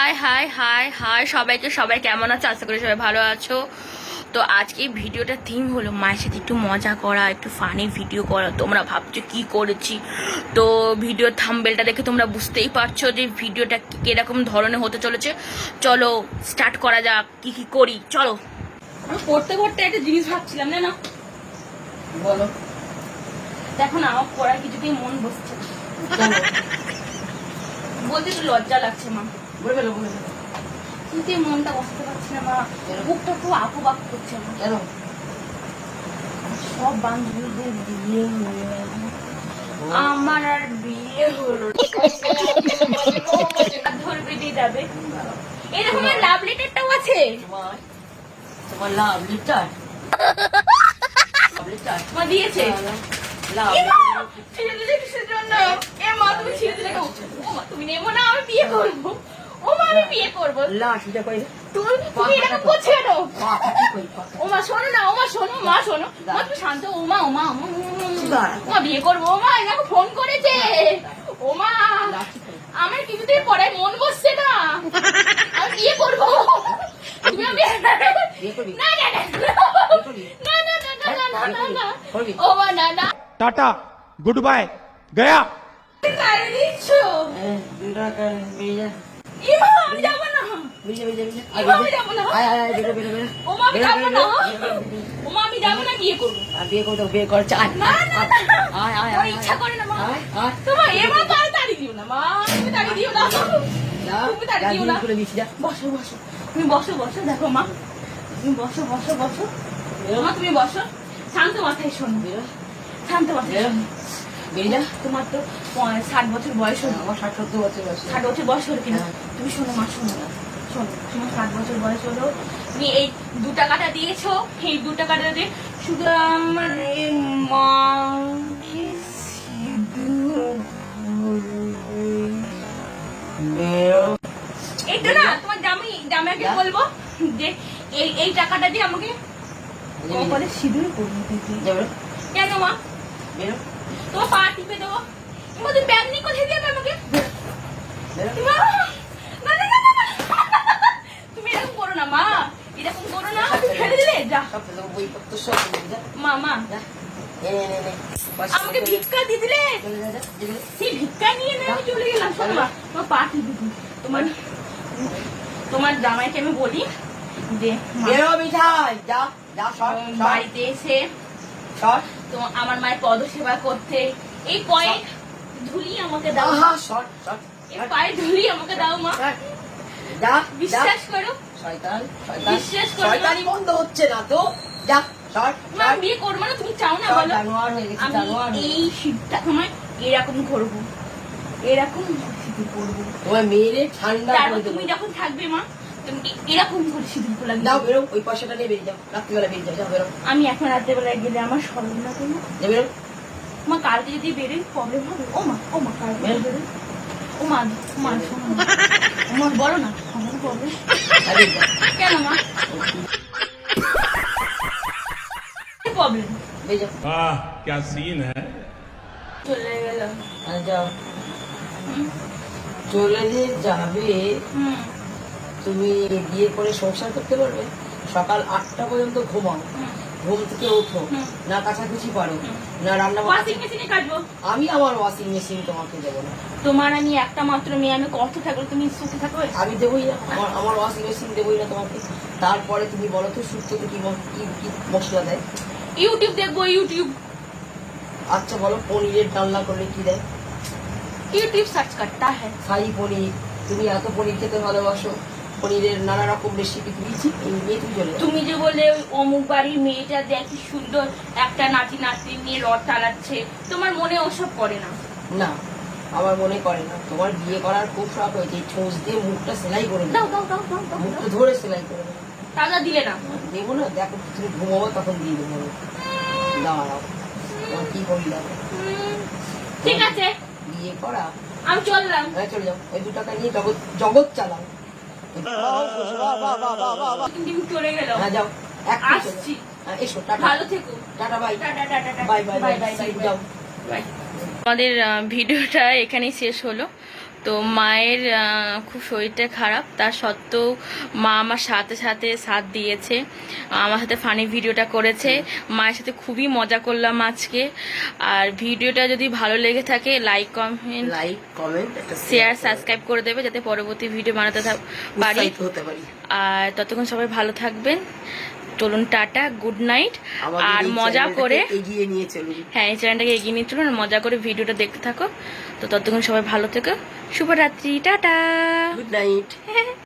High high high high. সবাইকে সবাই কেমন আছো? আশা করি সবাই ভালো আছো। তো আজকে ভিডিওটা থিম হলো মায়ের সাথে একটু মজা করা একটু ফানি ভিডিও করা। তোমরা ভাবছ কি করেছি? তো ভিডিও থাম্বেলটা দেখে তোমরা বুঝতেই পারছ যে ভিডিওটা কি- কীরকম ধরনের হতে চলেছে। চলো স্টার্ট করা যাক কি কি করি? চলো। আমি পড়তে পড়তে একটা জিনিস ভাবছিলাম না না বলো। দেখো না আমার পড়ার কিছুতেই মন বসছে বলতে একটু লজ্জা লাগছে মা। কিছুতেই মনটা বসতে পারছি না মা। বুকটা খুব আকু বাক করছে কেন? সব বান্ধবীদের বিয়ে হয়ে আমার আর বিয়ে হলো ধরবে দিয়ে যাবে। এরকম লাভ লেটারটাও আছে? তোমার লাভ লেটার মা দিয়েছে। তুমি নেব না আমি বিয়ে করব। ও বিয়ে ও মা শোনো না ও মা শোনো মা শোনো শান্ত মা বিয়ে ও মা ফোন করেছে ও মা আমার কিছুদিন পরে মন বসছে না আমি বিয়ে করব টাটা গুড বাই গয়া কারণ নিচ্ছ দুই টাকা বেরিয়ে যা এ মা আমি যাব না বেরিয়ে বেরিয়ে বেরিয়ে এ মা, না। আয় আয় আয় বেরো বেরো বেরো। ও মা আমি বেরো, না বেরো, বেরো, বেরো। ও মা আমি যাব না বিয়ে করব। আর বিয়ে করতে বিয়ে কর আয় না না না আয় আয় আয় ইচ্ছা করে না মা। আয় আয়। তোমার এ মা তাড়ি তাড়ি দিও না মা। তুমি তাড়ি দিও না। তুমি তাড়ি দিও না। খুলে দিচ্ছি যা। বসো বসো। তুমি বসো বসো দেখো মা। তুমি বসো বসো বসো। মা তুমি বসো। শান্ত মাথায় শোনো। শান্ত মাথায়। বেরিয়ে তোমার তো ষাট বছর বয়স হলো। আমার ষাট সত্তর বছর বয়স। ষাট বছর বয়স হলো কিনা? হ্যাঁ। তুমি শোনো মা শোনো শোনো তোমার ষাট বছর বয়স হলো। তুমি এই দু টাকাটা দিয়েছ। এই দু টাকাটা দিয়ে শুধু আমার বেরো এইটা না তোমার জামাই জামাইকে যা। বলব যে এই এই টাকাটা দিয়ে আমাকে কপালে সিঁদুর পরিয়ে দিতে। কেন মা? বেরো। তোমার নিয়ে তোমার তোমার তোমার জামাইকে আমি বলি যে বেরো মিঠাই। যা যা বাড়িতে এসে তো আমার মায়ের পদ সেবা করতে এই কয়েক ধুলি আমাকে দাও এই পায়ে ধুলি আমাকে দাও মা। বিশ্বাস করো। বিশ্বাস করো শয়তানি বন্ধ হচ্ছে না তো। যা মা বিয়ে করব না তুমি চাও না বলো? জানোয়ার গেছি জানোয়ার আমি এই শীতটা তোমায় এরকম করব। এরকম করব। তোমার মেয়েরে ঠান্ডা তুমি যখন থাকবে মা এরকম করে সিঁদুর লাগিয়ে যাও দেবে। বেরো ওই পয়সাটা নিয়ে বেরিয়ে যাও রাত্রিবেলা বেরিয়ে যাও যাও বেরো আমি এখন রাত্রে বেলায় গেলে আমার স্মরণ না করবো যা বেরো মা কালকে যদি বেরোই প্রবলেম হবে ও মা ও মা কালকে বেরো। বেরোই ও মা ও মা শোনো না। ও মা বলো না আমার প্রবলেম যা বেরিয়ে যাও কেন মা প্রবলেম বেরিয়ে যাও वाह क्या सीन है চলে গেলাম আর যাও চলে যে যাবে হুম তুমি বিয়ে করে সংসার করতে পারবে? সকাল আটটা পর্যন্ত ঘুমাও। ঘুম থেকে ওঠো। না কাছাকুচি পারো। না রান্না ওয়াশিং মেশিনে কাটবো? আমি আমার ওয়াশিং মেশিন তোমাকে দেবো না। তোমার আমি একটা মাত্র মেয়ে আমি কষ্ট থাকলে তুমি সুখে থাকবে? আমি দেবোই না। আমার আমার ওয়াশিং মেশিন দেবোই না তোমাকে। তারপরে তুমি বলো তো সুস্থ কি কি মশলা দেয়? ইউটিউব দেখব ইউটিউব আচ্ছা বলো পনিরের ডালনা করলে কি দেয়? ইউটিউব সার্চ করতা হ্যাঁ। শাহি পনির। তুমি এত পনির খেতে ভালোবাসো। পনিরের নানা রকম রেসিপি দিয়েছি এই নিয়ে তুমি চলে তুমি যে বলে ওই অমুক বাড়ির মেয়েটা দেখ সুন্দর একটা নাতি নাতি নিয়ে রথ চালাচ্ছে তোমার মনে ওসব করে না? না আমার মনে করে না। তোমার বিয়ে করার খুব শখ হয়েছে এই ছোঁচ দিয়ে মুখটা সেলাই করে দাও দাও দাও দাও দাও মুখটা ধরে সেলাই করে টাকা দিলে না? দেবো না দেখো তুমি ঘুমাবো তখন দিয়ে দেবো। দাঁড়াও তোমার কি করি উম, ঠিক আছে। বিয়ে করা আমি চললাম। হ্যাঁ চলে যাও। ওই দু টাকা নিয়ে জগৎ জগৎ চালাও। চলে গেল হ্যাঁ যাও আসছি। হ্যাঁ এসো ভালো থেকো। Tata bye. Tata tata tata. Bye bye bye. Bye bye bye যাও আমাদের ভিডিওটা এখানেই শেষ হলো। তো মায়ের খুব শরীরটা খারাপ। তার সত্ত্বেও মা আমার সাথে সাথে সাথ দিয়েছে আমার সাথে ফানি ভিডিওটা করেছে। মায়ের সাথে খুবই মজা করলাম আজকে। আর ভিডিওটা যদি ভালো লেগে থাকে like comment like comment share subscribe করে। দেবে যাতে পরবর্তী ভিডিও বানাতে পারি। আর ততক্ষণ সবাই ভালো থাকবেন। চলুন টাটা গুড নাইট। আর মজা করে এগিয়ে নিয়ে চলুন। হ্যাঁ এই চ্যানেলটাকে এগিয়ে নিয়ে চলুন আর মজা করে ভিডিওটা দেখতে থাকো। তো ততক্ষণ সবাই ভালো থেকো। শুভরাত্রি টাটা। Good night